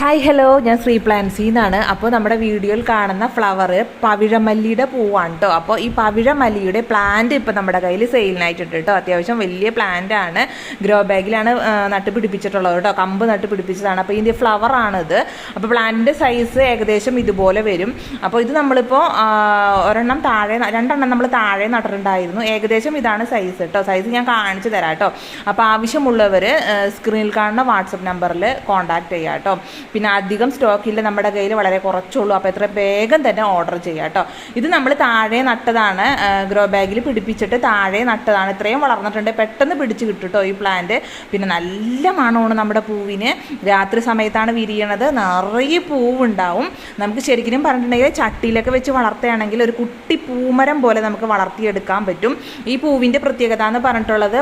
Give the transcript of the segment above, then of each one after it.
Hi hello ഞാൻ ശ്രീ പ്ലാൻസി എന്നാണ്. അപ്പോൾ നമ്മുടെ വീഡിയോയിൽ കാണുന്ന ഫ്ലവർ പവിഴമല്ലിയുടെ പൂവാണ് കേട്ടോ അപ്പോൾ ഈ പവിഴമല്ലിയുടെ പ്ലാന്റ് ഇപ്പോൾ നമ്മുടെ കയ്യിൽ സെയിലിനായിട്ടുണ്ട് കേട്ടോ അത്യാവശ്യം വലിയ പ്ലാന്റ് ആണ്. ഗ്രോ ബാഗിലാണ് നട്ട് പിടിപ്പിച്ചിട്ടുള്ളത് കേട്ടോ കമ്പ് നട്ട് പിടിപ്പിച്ചതാണ് അപ്പോൾ ഇതിന്റെ ഫ്ലവർ ആണിത് അപ്പോൾ പ്ലാന്റിന്റെ സൈസ് ഏകദേശം ഇതുപോലെ വരും. അപ്പോൾ ഇത് നമ്മളിപ്പോൾ ഒരെണ്ണം താഴെ രണ്ടെണ്ണം നമ്മൾ താഴെ നട്ടിട്ടുണ്ടായിരുന്നു. ഏകദേശം ഇതാണ് സൈസ് കേട്ടോ സൈസ് ഞാൻ കാണിച്ചു തരാം കേട്ടോ അപ്പോൾ ആവശ്യമുള്ളവർ സ്ക്രീനിൽ കാണുന്ന വാട്സപ്പ് നമ്പറിൽ കോൺടാക്ട് ചെയ്യാം കേട്ടോ പിന്നെ അധികം സ്റ്റോക്കില്ല നമ്മുടെ കയ്യിൽ വളരെ കുറച്ചുള്ളൂ. അപ്പോൾ എത്ര വേഗം തന്നെ ഓർഡർ ചെയ്യാം കേട്ടോ. ഇത് നമ്മൾ താഴെ നട്ടതാണ്. ഗ്രോ ബാഗിൽ പിടിപ്പിച്ചിട്ട് താഴെ നട്ടതാണ്. ഇത്രയും വളർന്നിട്ടുണ്ട്. പെട്ടെന്ന് പിടിച്ച് കിട്ടും ഈ പ്ലാന്റ് പിന്നെ നല്ല മണമാണ് നമ്മുടെ പൂവിന്. രാത്രി സമയത്താണ് വിരിയണത്. നിറയെ പൂവുണ്ടാവും. നമുക്ക് ശരിക്കും പറഞ്ഞിട്ടുണ്ടെങ്കിൽ ചട്ടിയിലൊക്കെ വെച്ച് വളർത്തുകയാണെങ്കിൽ ഒരു കുട്ടി പൂമരം പോലെ നമുക്ക് വളർത്തിയെടുക്കാൻ പറ്റും. ഈ പൂവിന്റെ പ്രത്യേകത എന്ന് പറഞ്ഞിട്ടുള്ളത്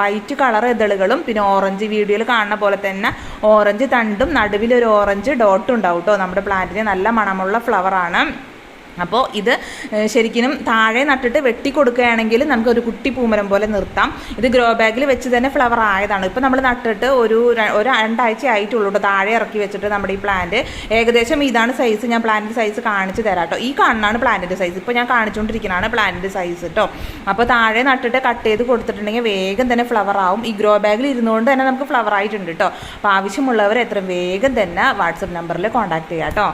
വൈറ്റ് കളർ ഇതളുകളും പിന്നെ ഓറഞ്ച് വീഡിയോയിൽ കാണുന്ന പോലെ തന്നെ ഓറഞ്ച് തണ്ടും നടുവിൽ ഒരു ഓറഞ്ച് ഡോട്ട് ഉണ്ടാവും കേട്ടോ നമ്മുടെ പ്ലാന്റിന് നല്ല മണമുള്ള ഫ്ലവറാണ് അപ്പോൾ ഇത് ശരിക്കും താഴെ നട്ടിട്ട് വെട്ടി കൊടുക്കുകയാണെങ്കിൽ നമുക്ക് ഒരു കുട്ടി പൂമരം പോലെ നിർത്താം. ഇത് ഗ്രോ ബാഗിൽ വെച്ച് തന്നെ ഫ്ലവർ ആയതാണ്. ഇപ്പോൾ നമ്മൾ നട്ടിട്ട് ഒരു ഒരു രണ്ടാഴ്ച ആയിട്ടുള്ളൂ കേട്ടോ താഴെ ഇറക്കി വെച്ചിട്ട് നമ്മുടെ ഈ പ്ലാന്റ് ഏകദേശം ഇതാണ് സൈസ് ഞാൻ പ്ലാന്റിന്റെ സൈസ് കാണിച്ച് തരാം കേട്ടോ ഈ കാണുന്നതാണ് പ്ലാന്റിന്റെ സൈസ് ഇപ്പോൾ ഞാൻ കാണിച്ചുകൊണ്ടിരിക്കുന്നതാണ് പ്ലാന്റിന്റെ സൈസ് കേട്ടോ അപ്പോൾ താഴെ നട്ടിട്ട് കട്ട് ചെയ്ത് കൊടുത്തിട്ടുണ്ടെങ്കിൽ വേഗം തന്നെ ഫ്ലവർ ആവും. ഈ ഗ്രോ ബാഗിൽ ഇരുന്നുകൊണ്ട് തന്നെ നമുക്ക് ഫ്ലവർ ആയിട്ടുണ്ട് കേട്ടോ അപ്പോൾ ആവശ്യമുള്ളവർ എത്ര വേഗം തന്നെ വാട്സപ്പ് നമ്പറിൽ കോൺടാക്ട് ചെയ്യാം കേട്ടോ